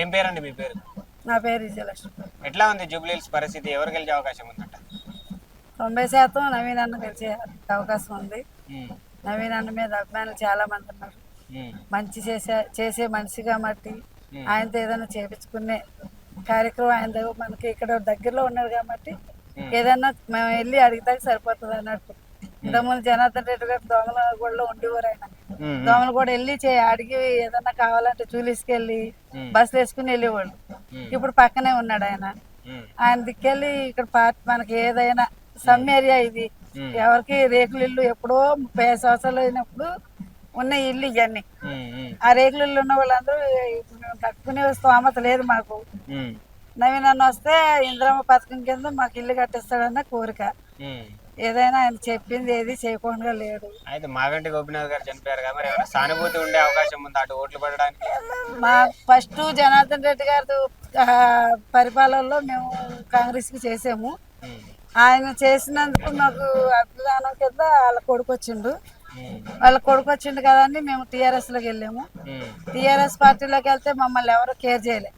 ఏం పేరండి మీ పేరు? నా పేరు విజయలక్ష్మి. ఎట్లా ఉంది జూబ్లీహిల్స్ పరిస్థితి? ఎవరు గెలిచే అవకాశం ఉందంట? తొంభై శాతం నవీన్ అన్న గెలిచే అవకాశం ఉంది. నవీన్ అన్న మీద అభిమానులు చాలా మంది ఉన్నారు. మంచి చేసే చేసే మనిషి కాబట్టి. ఆయనతో ఏదైనా చేపించుకునే కార్యక్రమం ఆయన దగ్గర మనకి ఇక్కడ దగ్గరలో ఉన్నాడు కాబట్టి Hmm. ఏదైనా మేము వెళ్ళి అడిగితే సరిపోతుంది అన్నట్టు. ఇంతకుముందు జనార్దన్ రెడ్డి గారు దోమల కూడా ఉండేవారు ఆయన. దోమలు కూడా వెళ్ళి చే అడిగి ఏదైనా కావాలంటే చూలిసుకెళ్ళి. బస్సులు వేసుకుని వెళ్ళేవాళ్ళు. ఇప్పుడు పక్కనే ఉన్నాడు ఆయన. ఆయన దిక్కెళ్ళి ఇక్కడ పార్టీ మనకి ఏదైనా సమ్ ఏరియా ఇది ఎవరికి రేకుల ఇల్లు ఎప్పుడో ముప్పై సంవత్సరాలు అయినప్పుడు ఉన్న ఇల్లు ఇవన్నీ. ఆ రేకుల ఇల్లు ఉన్న వాళ్ళందరూ ఇప్పుడు కట్టుకునే స్తోమత లేదు మాకు. నవీన్ అన్న వస్తే ఇంద్రమ్మ పథకం కింద మాకు ఇల్లు కట్టిస్తాడన్న కోరిక. ఏదైనా ఆయన చెప్పింది ఏది చేయకుండా లేడు. అయితే మాగంటి గోపినాథ్ గారు చనిపోయారు కదా మరి ఏమైనా సానుభూతి ఉండే అవకాశం ఉందా అటు ఓట్లు పడడానికి? మా ఫస్ట్ జనార్దన్ రెడ్డి గారి పరిపాలనలో మేము కాంగ్రెస్కి చేసాము. ఉమ్, ఆయన చేసినందుకు మాకు అభిదానం కింద వాళ్ళ కొడుకు వచ్చిండు. వాళ్ళ కొడుకు వచ్చిండు కదండి మేము టీఆర్ఎస్లోకి వెళ్ళాము. ఉమ్, టీఆర్ఎస్ పార్టీలోకి వెళ్తే మమ్మల్ని ఎవరు కేర్ చేయలేదు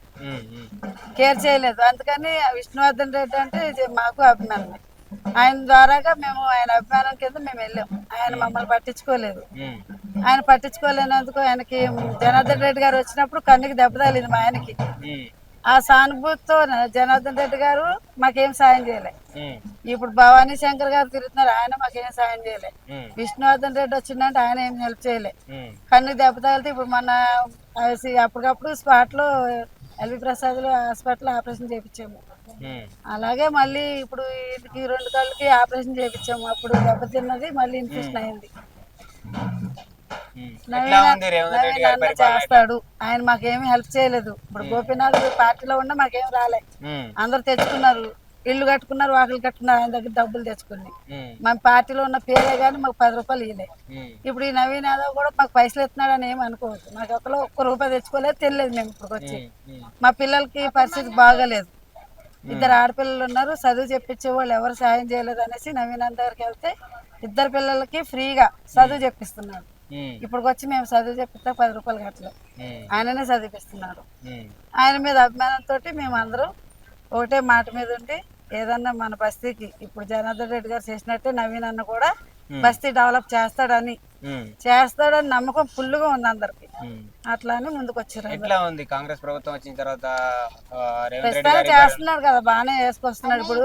కేర్ చేయలేదు. అందుకని విష్ణువర్ధన్ రెడ్డి అంటే మాకు అభిమానమే. ఆయన ద్వారాగా మేము ఆయన అభిమానం కింద మేము వెళ్ళాము ఆయన మమ్మల్ని పట్టించుకోలేదు. ఆయన పట్టించుకోలేనందుకు ఆయనకి జనార్దన్ రెడ్డి గారు వచ్చినప్పుడు కన్నుకి దెబ్బ తగిలింది మా ఆయనకి. ఆ సానుభూతితో జనార్దన్ రెడ్డి గారు మాకేం సాయం చేయలే. ఇప్పుడు భవానీ శంకర్ గారు తిరుగుతున్నారు ఆయన మాకేం సాయం చేయలే. విష్ణువర్ధన్ రెడ్డి వచ్చిందంటే ఆయన ఏం హెల్ప్ చేయలే. ఉమ్, కన్ను దెబ్బ తగిలితే ఇప్పుడు మన అప్పటికప్పుడు స్పాట్లో ఎల్వి ప్రసాద్లో హాస్పిటల్ ఆపరేషన్ చేయించాము. అలాగే మళ్ళీ ఇప్పుడు వీటికి రెండు కళ్ళకి ఆపరేషన్ చేయించాము అప్పుడు దెబ్బతిన్నది మళ్ళీ ఇన్ఫెక్షన్ అయింది. నవీన్ చేస్తాడు. ఆయన మాకేమి హెల్ప్ చేయలేదు. ఇప్పుడు గోపీనాథ్ పార్టీలో ఉన్న మాకేం రాలే. అందరు తెచ్చుకున్నారు. ఇల్లు కట్టుకున్నారు వాకిలు కట్టుకున్నారు. ఆయన దగ్గర డబ్బులు తెచ్చుకుని. మన పార్టీలో ఉన్న పేరే కానీ మాకు పది రూపాయలు ఇవ్వలే ఇప్పుడు ఈ నవీన్ యాదవ్ కూడా మాకు పైసలు ఇస్తున్నాడు అని ఏమి అనుకోవద్దు. మాకు ఒకలో ఒక్క రూపాయి తెచ్చుకోలేదు తెలియదు మేము ఇప్పుడు వచ్చి మా పిల్లలకి పరిస్థితి బాగాలేదు. ఇద్దరు ఆడపిల్లలు ఉన్నారు చదువు చెప్పించే వాళ్ళు ఎవరు సాయం చేయలేదు అనేసి నవీన్ అన్న దగ్గరికి వెళ్తే ఇద్దరు పిల్లలకి ఫ్రీగా చదువు చెప్పిస్తున్నాడు ఉమ్, ఇప్పుడు వచ్చి మేము చదువు చెప్పిస్తే పది రూపాయలు కట్టలేదు. ఆయననే చదివిస్తున్నాడు ఉమ్, ఆయన మీద అభిమానంతో మేము అందరం ఒకటే మాట మీద ఉండి ఏదన్నా మన బస్తీకి ఇప్పుడు జనార్దన్ రెడ్డి గారు చేసినట్టే నవీన్ అన్న కూడా బస్తీ డెవలప్ చేస్తాడని. చేస్తాడని నమ్మకం ఫుల్గా ఉంది అందరికి. ఉమ్. అట్లా అని ముందుకు వచ్చారు. ఎట్లా ఉంది కాంగ్రెస్ ప్రభుత్వం వచ్చిన తర్వాత చేస్తున్నాడు కదా బాగానే వేసుకొస్తున్నాడు ఇప్పుడు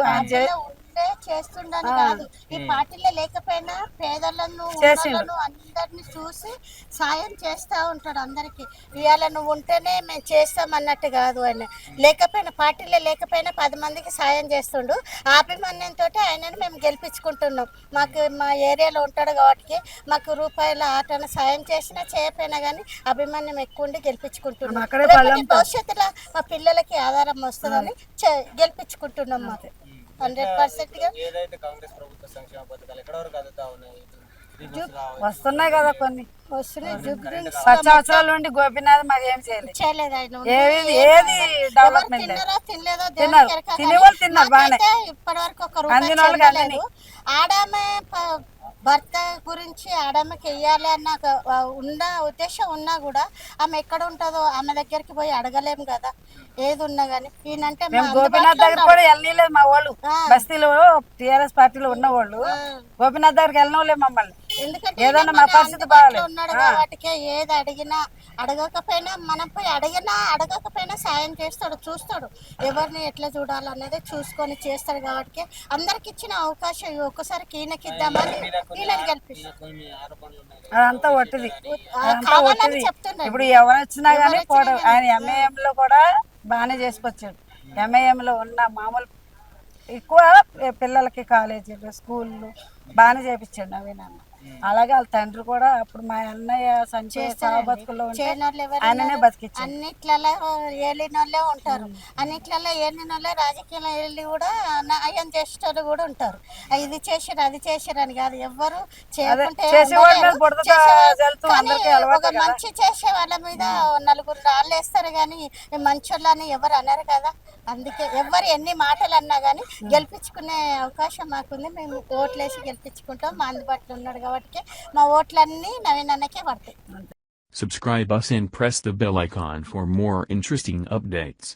ఉంటే చేస్తుండని కాదు. ఈ పార్టీలో లేకపోయినా పేదలను చేసిండు. అందరిని చూసి సాయం చేస్తా ఉంటాడు అందరికి. ఇవాళ నువ్వు ఉంటేనే మేము చేస్తాం అన్నట్టు కాదు ఆయన. లేకపోయినా పార్టీలో లేకపోయినా పది మందికి సాయం చేస్తుండు. ఆ అభిమాన్యంతో ఆయనను మేము గెలిపించుకుంటున్నాం. మాకు మా ఏరియాలో ఉంటాడు కాబట్టి మాకు రూపాయల ఆటన సాయం చేసినా చేయకపోయినా కానీ అభిమాన్యం ఎక్కువ ఉండి గెలిపించుకుంటున్నాం. అక్కడే భవిష్యత్తులో మా పిల్లలకి ఆధారం వస్తుందని చే- గెలిపించుకుంటున్నాం మాకు. హండ్రెడ్ పర్సెంట్గా. ఏదైతే కాంగ్రెస్ ప్రభుత్వ సంక్షేమ పథకాలు ఎక్కడ వరకు అందుతా ఉన్నాయి. ఫ్రీ బస్సు కావాలి. వస్తున్నాయి కదా కొన్ని. పది సంవత్సరాల నుండి గోపీనాథ్ మాకు ఏం చేయలేదు. ఏది ఏది డెవలప్మెంట్ తిన్నారా? తినలేదో? తిన్నారు. తినేవాళ్ళు తిన్నారు బాగానే. ఇప్పటి వరకు ఒక రూపాయి. ఆడామె భర్త గురించి ఆడామెకి వెయ్యాలి అన్న ఉన్న ఉద్దేశం ఉన్నా కూడా ఆమె ఎక్కడ ఉంటుందో ఆమె దగ్గరికి పోయి అడగలేము కదా. ఏది ఉన్నా కానీ ఈయనంటే గోపీనాథ్ దగ్గర కూడా వెళ్ళలేదు మా వాళ్ళు. బస్తీలో టిఆర్ఎస్ పార్టీలో ఉన్న వాళ్ళు గోపీనాథ్ దగ్గరికి వెళ్ళినోళ్ళే మమ్మల్ని. ఈయన మా పరిస్థితి. ఉన్నాడు. కాబట్టి ఏది అడిగినా అడగకపోయినా మనం పోయి అడిగినా అడగకపోయినా సాయం చేస్తాడు చూస్తాడు. ఎవరిని ఎట్లా చూడాలనేది చూసుకొని చేస్తాడు కాబట్టి అందరికి ఇచ్చిన అవకాశం ఈ ఒక్కసారికి ఈయనకి ఇద్దామని ఈయనని అదంతా ఒట్టిది. చెప్తున్నాడు. ఇప్పుడు ఎవరు వచ్చినా కానీ ఆయన ఎంఏఎం లో కూడా బాగానే చేసుకొచ్చాడు. ఎంఏఎం లో ఉన్న మామూలు ఎక్కువ పిల్లలకి కాలేజీలు స్కూళ్ళు బాగానే చేపించాడు నవీన్ అన్న. అలాగే వాళ్ళ తండ్రి కూడా అప్పుడు మా అన్నయ్య సంచయ బతుకుల్లో ఆయననే బతికిచ్చాడు అన్నిట్లలో ఏలినోళ్ళే ఉంటారు. అన్నిట్లలో ఏలినోళ్ళే రాజకీయంలో వెళ్ళి కూడా న్యాయం చేసేటోళ్ళు కూడా ఉంటారు. ఇది చేసారు అది చేసారు అని కాదు. ఎవ్వరు ఒక. మంచి చేసే వాళ్ళ మీద నలుగురు రాళ్ళు వేస్తారు కానీ మంచోళ్ళని ఎవరు అనరు కదా. అందుకే ఎవరు ఎన్ని మాటలు అన్నా కానీ గెలిపించుకునే అవకాశం మాకుంది. మేము ఓట్లేసి గెలిపించుకుంటాం. మా అందుబాటులో ఉన్నాడు కాబట్టి మా ఓట్లన్నీ నవీన్ అన్నకే పడతాయి Subscribe us and press the bell icon for more interesting updates.